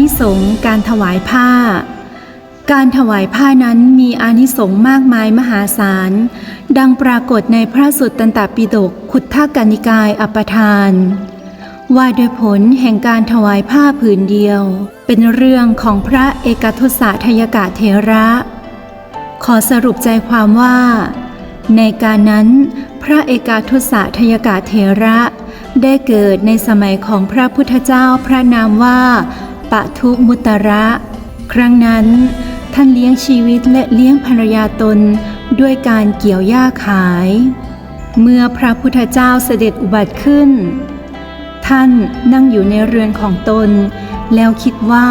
นิสงส์การถวายผ้า การถวายผ้านั้นมีอานิสงส์มากมายมหาศาล ดังปรากฏในพระสุตตันตปิฎกขุทธกานิกายอัปทาน ว่าโดยผลแห่งการถวายผ้าผืนเดียว เป็นเรื่องของพระเอกทุสาทยกะเทระ ขอสรุปใจความว่า ในการนั้น พระเอกาทุสาทยกะเทระได้เกิดในสมัยของพระพุทธเจ้าพระนามว่า ปะทุมุตระ ครั้งนั้น ท่านเลี้ยงชีวิตและเลี้ยงภรรยาตนด้วยการเกี่ยวหญ้าขาย เมื่อพระพุทธเจ้าเสด็จอุบัติขึ้น ท่านนั่งอยู่ในเรือนของตน แล้วคิดว่า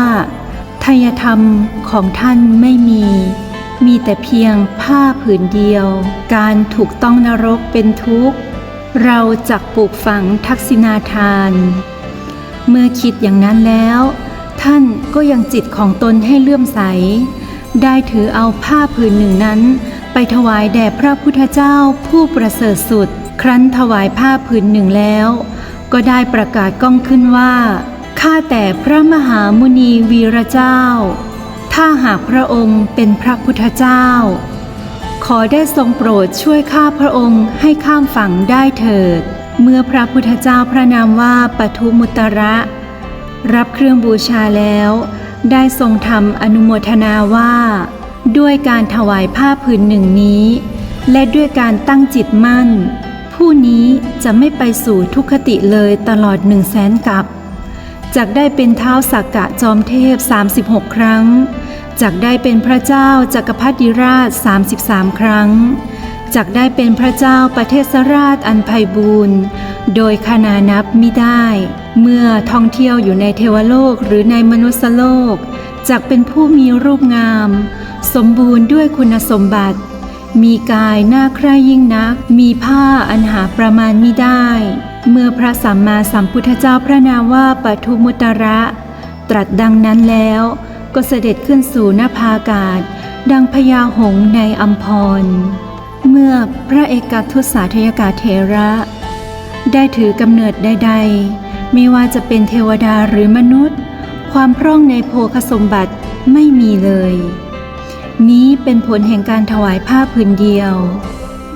ทายธรรมของท่านไม่มี มีแต่เพียงผ้าผืนเดียว การถูกต้องนรกเป็นทุกข์ เราจักปลูกฝังทักษิณาทาน เมื่อคิดอย่างนั้นแล้ว ท่านก็ยังจิตของตนให้เลื่อมใส ได้ถือเอาผ้าผืนหนึ่งนั้น ไปถวายแด่พระพุทธเจ้าผู้ประเสริฐสุด ครั้นถวายผ้าผืนหนึ่งแล้ว ก็ได้ประกาศก้องขึ้นว่าข้าแต่พระมหามุนีวีระเจ้า ถ้าหากพระองค์เป็นพระพุทธเจ้า ขอได้ทรงโปรดช่วยข้าพระองค์ให้ข้ามฝั่งได้เถิด เมื่อพระพุทธเจ้าพระนามว่าปทุมุตระ รับเครื่องบูชาแล้ว ได้ทรงทำอนุโมทนาว่า ด้วยการถวายผ้าผืนหนึ่งนี้ และด้วยการตั้งจิตมั่น ผู้นี้จะไม่ไปสู่ทุกขติเลยตลอดหนึ่งแสนกับจากได้เป็นเท้าสักกะจอมเทพ 36 ครั้ง จากได้เป็นพระเจ้าจักรพรรดิราช 33 ครั้ง จากได้เป็นพระเจ้าประเทศราชอันไพบูรณ์ โดยขนานับมิได้ เมื่อท่องเที่ยวอยู่ในเทวโลกหรือในมนุษยโลกจากเป็นผู้มีรูปงาม สมบูรณ์ด้วยคุณสมบัติ มีกายหน่าใคร่ยิ่งนัก มีผ้าอันหาประมาณมิได้ เมื่อพระสัมมาสัมพุทธเจ้าพระนามว่าปทุมุตระ ตรัสดังนั้นแล้ว ก็เสด็จขึ้นสู่นภาอากาศ ดังพญาหงในอัมพร เมื่อพระเอกทุสาทยกาเทระ ได้ถือกำเนิดใด ๆ ไม่ว่าจะเป็นเทวดาหรือมนุษย์ ความพร่องในโภคสมบัติไม่มีเลย นี้เป็นผลแห่งการถวายผ้าผืนเดียว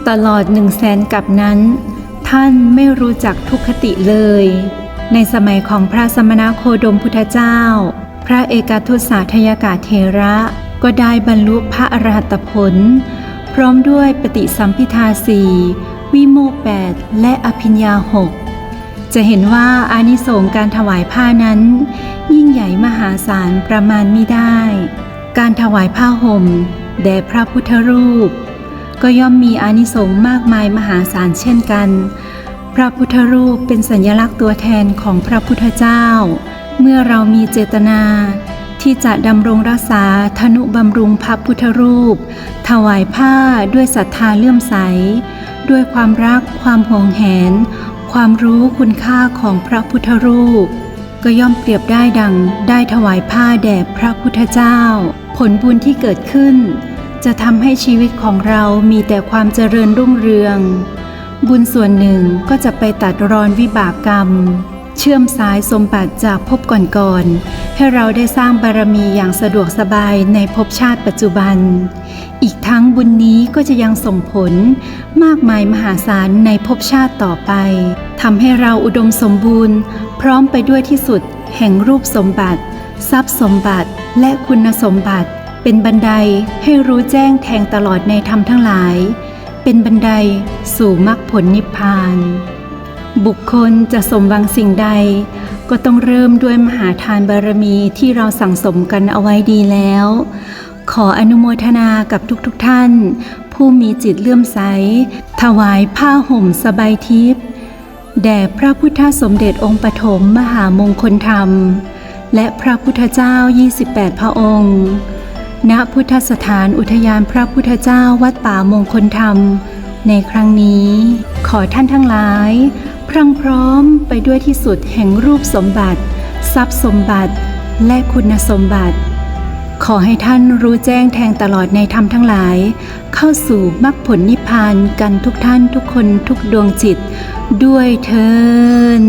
ตลอดหนึ่งแสนกับนั้น ท่านไม่รู้จักทุกขติเลย ในสมัยของพระสมณโคดมพุทธเจ้า พระเอกาทุสาทยากาเทระก็ได้บรรลุพระอรหัตผล พร้อมด้วยปฏิสัมพิทาสี วิโมกแปดและอภิญญาหกจะเห็นว่าอานิสงส์การถวายผ้านั้น ยิ่งใหญ่มหาศาลประมาณไม่ได้ การถวายผ้าห่มแด่พระพุทธรูป ก็ย่อมมีอานิสงส์มากมายมหาศาลเช่นกัน พระพุทธรูปเป็นสัญลักษณ์ตัวแทนของพระพุทธเจ้า เมื่อเรามีเจตนาที่จะดำรงรักษาธนุบำรุงพระพุทธรูป ถวายผ้าด้วยศรัทธาเลื่อมใส ด้วยความรักความห่วงแหน ความรู้คุณค่าของพระพุทธรูป ก็ย่อมเปรียบได้ดังได้ถวายผ้าแด่พระพุทธเจ้า ผลบุญที่เกิดขึ้น จะทำให้ชีวิตของเรามีแต่ความเจริญรุ่งเรือง บุญส่วนหนึ่งก็จะไปตัดรอนวิบากกรรม เชื่อมสายสมบัติจากภพก่อนๆให้เราได้สร้างบารมีอย่างสะดวกสบายในภพชาติปัจจุบัน อีกทั้งบุญนี้ก็จะยังส่งผลมากมายมหาศาลในภพชาติต่อไปทำให้เราอุดมสมบูรณ์ พร้อมไปด้วยที่สุด แห่งรูปสมบัติ ทรัพย์สมบัติและคุณสมบัติ เป็นบันไดให้รู้แจ้งแทงตลอดในธรรมทั้งหลาย เป็นบันไดสู่มรรคผลนิพพาน บุคคลจะสมหวังสิ่งใด ก็ต้องเริ่มด้วยมหาทานบารมีที่เราสั่งสมกันเอาไว้ดีแล้ว ขออนุโมทนากับทุกๆทท่าน ผู้มีจิตเลื่อมใส ถวายผ้าห่มสบายทิพย์แด่พระพุทธสมเด็จองค์ปฐมมหามงคลธรรม และพระพุทธเจ้า 28 พระองค์ ณพุทธสถานอุทยานพระพุทธเจ้าวัดป่ามงคลธรรม ในครั้งนี้ ขอท่านทั้งหลาย พรั่งพร้อมไปด้วยที่สุดแห่งรูปสมบัติ ทรัพย์สมบัติ และคุณสมบัติ ขอให้ท่านรู้แจ้งแทงตลอดในธรรมทั้งหลาย เข้าสู่มรรคผลนิพพานกันทุกท่านทุกคนทุกดวงจิต ด้วยเทิน